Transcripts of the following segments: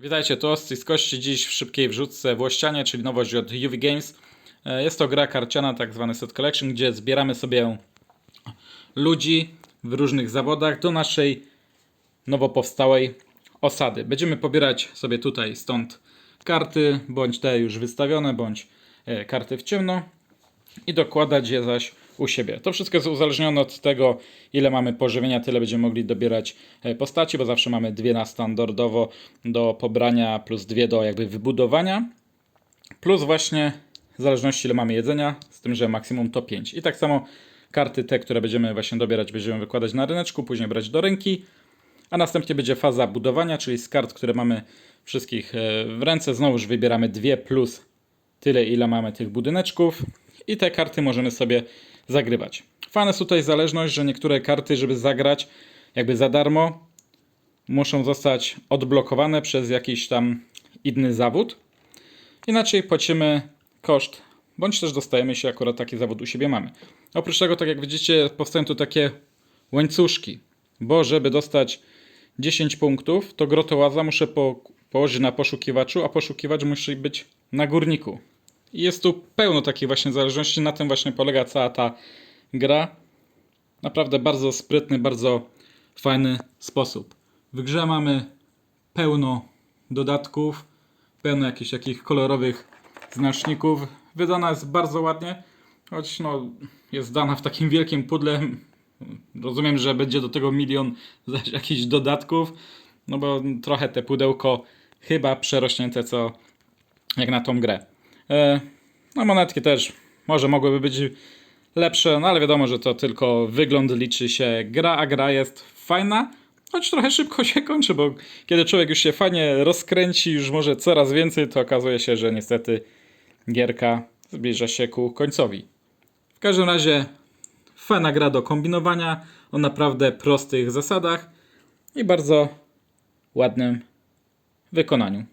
Witajcie, tu Oscy z Kości. Dziś w szybkiej wrzutce Włościanie, czyli nowość od UV Games. E, Jest to gra karciana, tak zwany set collection, gdzie zbieramy sobie ludzi w różnych zawodach do naszej nowo powstałej osady. Będziemy pobierać sobie tutaj stąd karty, bądź te już wystawione, bądź e, karty w ciemno i dokładać je zaś u siebie. To wszystko jest uzależnione od tego, ile mamy pożywienia, tyle będziemy mogli dobierać e, postaci, bo zawsze mamy dwie na standardowo do pobrania, plus dwie do jakby wybudowania, plus właśnie w zależności ile mamy jedzenia, z tym, że maksimum to 5. I tak samo karty te, które będziemy właśnie dobierać, będziemy wykładać na ryneczku, później brać do ręki, a następnie będzie faza budowania, czyli z kart, które mamy wszystkich e, w ręce, znowuż wybieramy dwie plus tyle, ile mamy tych budyneczków i te karty możemy sobie zagrywać. Fajna jest tutaj zależność, że niektóre karty, żeby zagrać jakby za darmo, muszą zostać odblokowane przez jakiś tam inny zawód. Inaczej płacimy koszt, bądź też dostajemy, jeśli akurat taki zawód u siebie mamy. Oprócz tego, tak jak widzicie, powstają tu takie łańcuszki, bo żeby dostać 10 punktów, to grotołaza muszę po, położyć na poszukiwaczu, a poszukiwacz musi być na górniku. Jest tu pełno takich właśnie zależności, na tym właśnie polega cała ta gra. Naprawdę bardzo sprytny, bardzo fajny sposób. W grze mamy pełno dodatków, pełno jakichś takich kolorowych znaczników. Wydana jest bardzo ładnie, choć no, jest dana w takim wielkim pudle. Rozumiem, że będzie do tego milion jakichś dodatków, no bo trochę te pudełko chyba przerośnięte co jak na tą grę. E, no monetki też może mogłyby być lepsze, no ale wiadomo, że to tylko wygląd liczy się gra, a gra jest fajna, choć trochę szybko się kończy, bo kiedy człowiek już się fajnie rozkręci, już może coraz więcej, to okazuje się, że niestety gierka zbliża się ku końcowi. W każdym razie fajna gra do kombinowania o naprawdę prostych zasadach i bardzo ładnym wykonaniu.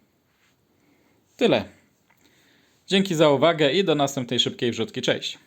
Tyle. Dzięki za uwagę i do następnej szybkiej wrzutki. Cześć.